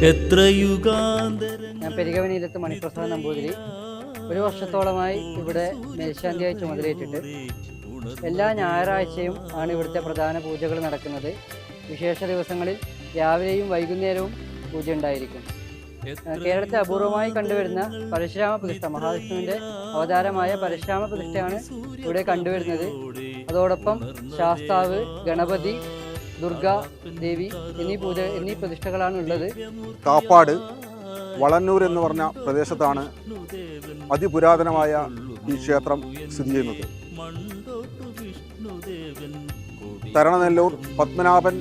ഞാൻ പെരികവനിയിലത്ത് മണിപ്രസാദ് നമ്പൂതിരി. ഒരു വർഷത്തോളമായി ഇവിടെ മേൽശാന്തിയായി ചുമതലയേറ്റിട്ട് എല്ലാ ഞായറാഴ്ചയും ആണ് ഇവിടുത്തെ പ്രധാന പൂജകൾ നടക്കുന്നത്. വിശേഷ ദിവസങ്ങളിൽ രാവിലെയും വൈകുന്നേരവും പൂജ ഉണ്ടായിരിക്കും. കേരളത്തെ അപൂർവമായി കണ്ടുവരുന്ന പരശുരാമ പ്രതിഷ്ഠ മഹാവിഷ്ണുവിന്റെ അവതാരമായ പരശുരാമ പ്രതിഷ്ഠയാണ് ഇവിടെ കണ്ടുവരുന്നത്. അതോടൊപ്പം ശാസ്താവ് ഗണപതി ദുർഗ ദേവി എന്നീ പൂജ എന്നീ പ്രതിഷ്ഠകളാണ് ഉള്ളത് കാപ്പാട് വളന്നൂർ എന്ന് പറഞ്ഞ പ്രദേശത്താണ് അതിപുരാതനമായ ഈ ക്ഷേത്രം സ്ഥിതി ചെയ്യുന്നത്. തരണനെല്ലൂർ പത്മനാഭൻ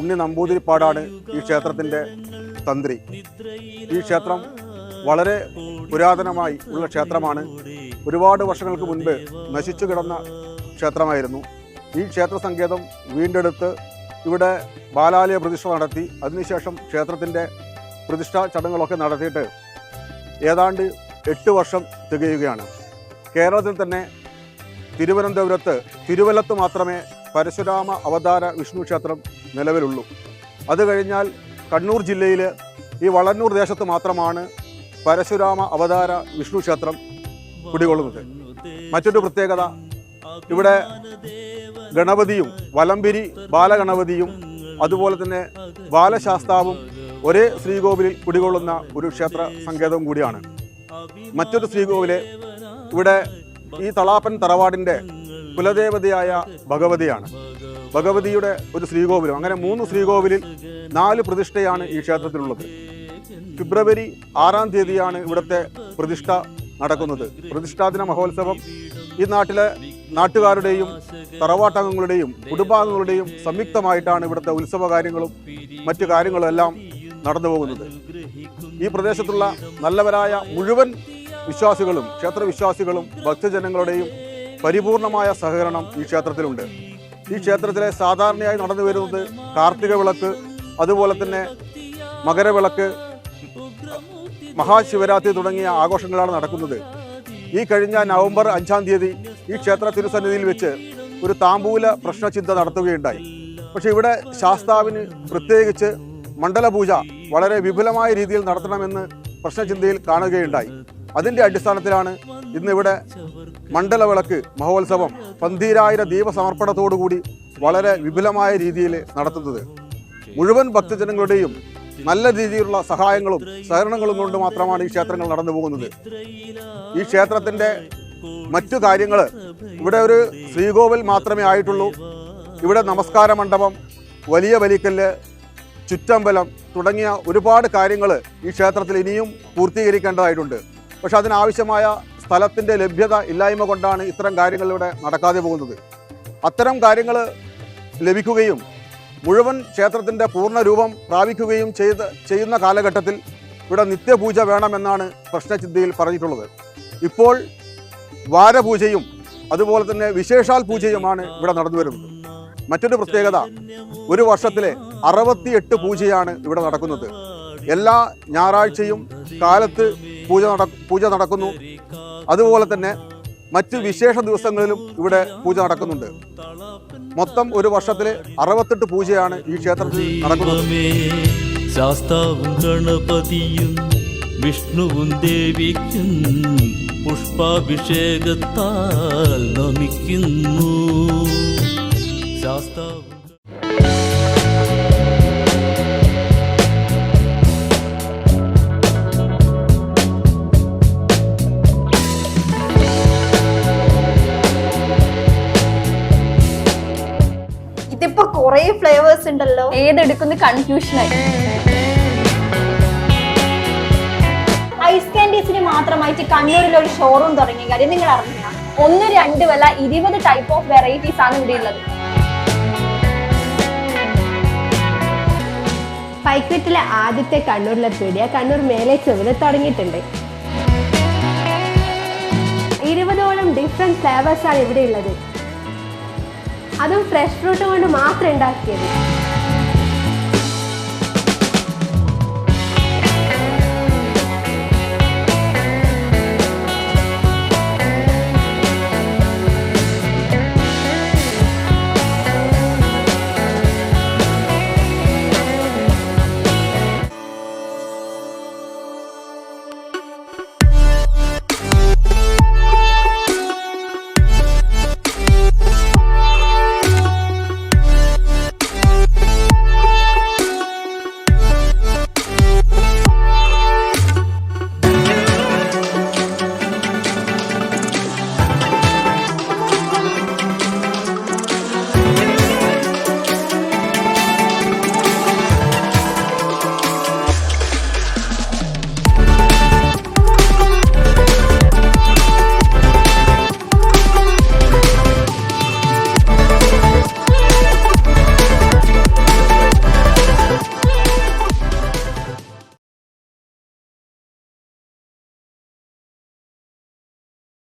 ഉണ്ണി നമ്പൂതിരിപ്പാടാണ് ഈ ക്ഷേത്രത്തിന്റെ തന്ത്രി. ഈ ക്ഷേത്രം വളരെ പുരാതനമായി ഉള്ള ക്ഷേത്രമാണ്. ഒരുപാട് വർഷങ്ങൾക്ക് മുൻപ് നശിച്ചു കിടന്ന ക്ഷേത്രമായിരുന്നു. ഈ ക്ഷേത്ര സങ്കേതം വീണ്ടെടുത്ത് ഇവിടെ ബാലാലയ പ്രതിഷ്ഠ നടത്തി അതിനുശേഷം ക്ഷേത്രത്തിന്റെ പ്രതിഷ്ഠാ ചടങ്ങുകളൊക്കെ നടത്തിയിട്ട് ഏതാണ്ട് എട്ട് വർഷം തികയുകയാണ്. കേരളത്തിൽ തന്നെ തിരുവനന്തപുരത്ത് തിരുവല്ലത്ത് മാത്രമേ പരശുരാമ അവതാര വിഷ്ണു ക്ഷേത്രം നിലവിലുള്ളൂ. അത് കഴിഞ്ഞാൽ കണ്ണൂർ ജില്ലയിൽ ഈ വളന്നൂർ ദേശത്ത് മാത്രമാണ് പരശുരാമ അവതാര വിഷ്ണു ക്ഷേത്രം കുടികൊള്ളുന്നത്. മറ്റൊരു പ്രത്യേകത ഇവിടെ ഗണപതിയും വലംപിരി ബാലഗണപതിയും അതുപോലെ തന്നെ ബാലശാസ്താവും ഒരേ ശ്രീകോവിലിൽ കുടികൊള്ളുന്ന ഒരു ക്ഷേത്ര സങ്കേതവും കൂടിയാണ്. മറ്റൊരു ശ്രീകോവിൽ ഇവിടെ ഈ തളാപ്പൻ തറവാടിന്റെ കുലദേവതയായ ഭഗവതിയാണ്. ഭഗവതിയുടെ ഒരു ശ്രീകോവിലും അങ്ങനെ മൂന്ന് ശ്രീകോവിലിൽ നാല് പ്രതിഷ്ഠയാണ് ഈ ക്ഷേത്രത്തിലുള്ളത്. ഫെബ്രുവരി ആറാം തീയതിയാണ് ഇവിടുത്തെ പ്രതിഷ്ഠ നടക്കുന്നത്. പ്രതിഷ്ഠാദിന മഹോത്സവം ഈ നാട്ടിലെ നാട്ടുകാരുടെയും തറവാട്ടംഗങ്ങളുടെയും കുടുംബാംഗങ്ങളുടെയും സംയുക്തമായിട്ടാണ് ഇവിടുത്തെ ഉത്സവ കാര്യങ്ങളും മറ്റു കാര്യങ്ങളും എല്ലാം നടന്നു പോകുന്നത്. ഈ പ്രദേശത്തുള്ള നല്ലവരായ മുഴുവൻ വിശ്വാസികളും ക്ഷേത്രവിശ്വാസികളും ഭക്തജനങ്ങളുടെയും പരിപൂർണമായ സഹകരണം ഈ ക്ഷേത്രത്തിലുണ്ട്. ഈ ക്ഷേത്രത്തിലെ സാധാരണയായി നടന്നു വരുന്നത് കാർത്തിക വിളക്ക് അതുപോലെ തന്നെ മകരവിളക്ക് മഹാശിവരാത്രി തുടങ്ങിയ ആഘോഷങ്ങളാണ് നടക്കുന്നത്. ഈ കഴിഞ്ഞ നവംബർ അഞ്ചാം തീയതി ഈ ക്ഷേത്ര തിരുസന്നിധിയിൽ വെച്ച് ഒരു താമ്പൂല പ്രശ്നചിന്ത നടത്തുകയുണ്ടായി. പക്ഷെ ഇവിടെ ശാസ്താവിന് പ്രത്യേകിച്ച് മണ്ഡലപൂജ വളരെ വിപുലമായ രീതിയിൽ നടത്തണമെന്ന് പ്രശ്നചിന്തയിൽ കാണുകയുണ്ടായി. അതിന്റെ അടിസ്ഥാനത്തിലാണ് ഇന്നിവിടെ മണ്ഡലവിളക്ക് മഹോത്സവം പന്തീരായിര ദീപസമർപ്പണത്തോടുകൂടി വളരെ വിപുലമായ രീതിയിൽ നടത്തുന്നത്. മുഴുവൻ ഭക്തജനങ്ങളുടെയും നല്ല രീതിയിലുള്ള സഹായങ്ങളും സഹകരണങ്ങളും കൊണ്ട് മാത്രമാണ് ഈ ക്ഷേത്രങ്ങൾ നടന്നു പോകുന്നത് ഈ ക്ഷേത്രത്തിന്റെ മറ്റു കാര്യങ്ങൾ. ഇവിടെ ഒരു ശ്രീകോവിൽ മാത്രമേ ആയിട്ടുള്ളൂ. ഇവിടെ നമസ്കാര മണ്ഡപം വലിയ വലിക്കല്ല് ചുറ്റമ്പലം തുടങ്ങിയ ഒരുപാട് കാര്യങ്ങൾ ഈ ക്ഷേത്രത്തിൽ ഇനിയും പൂർത്തീകരിക്കേണ്ടതായിട്ടുണ്ട്. പക്ഷെ അതിനാവശ്യമായ സ്ഥലത്തിന്റെ ലഭ്യത ഇല്ലായ്മ കൊണ്ടാണ് ഇത്തരം കാര്യങ്ങൾ ഇവിടെ നടക്കാതെ പോകുന്നത്. അത്തരം കാര്യങ്ങൾ ലഭിക്കുകയും മുഴുവൻ ക്ഷേത്രത്തിന്റെ പൂർണ രൂപം പ്രാപിക്കുകയും ചെയ്ത് ചെയ്യുന്ന കാലഘട്ടത്തിൽ ഇവിടെ നിത്യപൂജ വേണമെന്നാണ് പ്രശ്നചിന്തയിൽ പറഞ്ഞിട്ടുള്ളത്. ഇപ്പോൾ വാരപൂജയും അതുപോലെ തന്നെ വിശേഷാൽ പൂജയുമാണ് ഇവിടെ നടന്നു വരുന്നത്. മറ്റൊരു പ്രത്യേകത ഒരു വർഷത്തിലെ അറുപത്തിയെട്ട് പൂജയാണ് ഇവിടെ നടക്കുന്നത്. എല്ലാ ഞായറാഴ്ചയും കാലത്ത് പൂജ നട പൂജ നടക്കുന്നു. അതുപോലെ തന്നെ മറ്റ് വിശേഷ ദിവസങ്ങളിലും ഇവിടെ പൂജ നടക്കുന്നുണ്ട്. മൊത്തം ഒരു വർഷത്തിലെ അറുപത്തെട്ട് പൂജയാണ് ഈ ക്ഷേത്രത്തിൽ നടക്കുന്നത്. ഗണപതിയും വിഷ്ണുവും ദേവിക്കും പുഷ്പാഭിഷേകത്താൽ നമിക്കുന്നു. ശാസ്താവും ഇതിപ്പോ കൊറേ ഫ്ലേവേഴ്സ് ഉണ്ടല്ലോ. ഏതെടുക്കുന്ന? കൺഫ്യൂഷനായി ഐസ് കാൻഡീസിന് മാത്രമായിട്ട് കണ്ണൂരിൽ ഒരു ഷോറൂം തുടങ്ങിയ കാര്യം നിങ്ങൾ അറിഞ്ഞില്ല ഒന്ന് രണ്ട് വല്ല ഇരുപത് ടൈപ്പ് ഓഫ് വെറൈറ്റീസ് ആണ് ഇവിടെ ഉള്ളത്. പൈക്കറ്റിലെ ആദ്യത്തെ കണ്ണൂരിലെ പീടിയ കണ്ണൂർ മേലെ ചെവിൽ തുടങ്ങിയിട്ടുണ്ട്. ഇരുപതോളം ഫ്ലേവേഴ്സ് ആണ് ഇവിടെ ഉള്ളത്. അതും ഫ്രഷ് ഫ്രൂട്ട് കൊണ്ട് മാത്രം ഉണ്ടാക്കിയത്.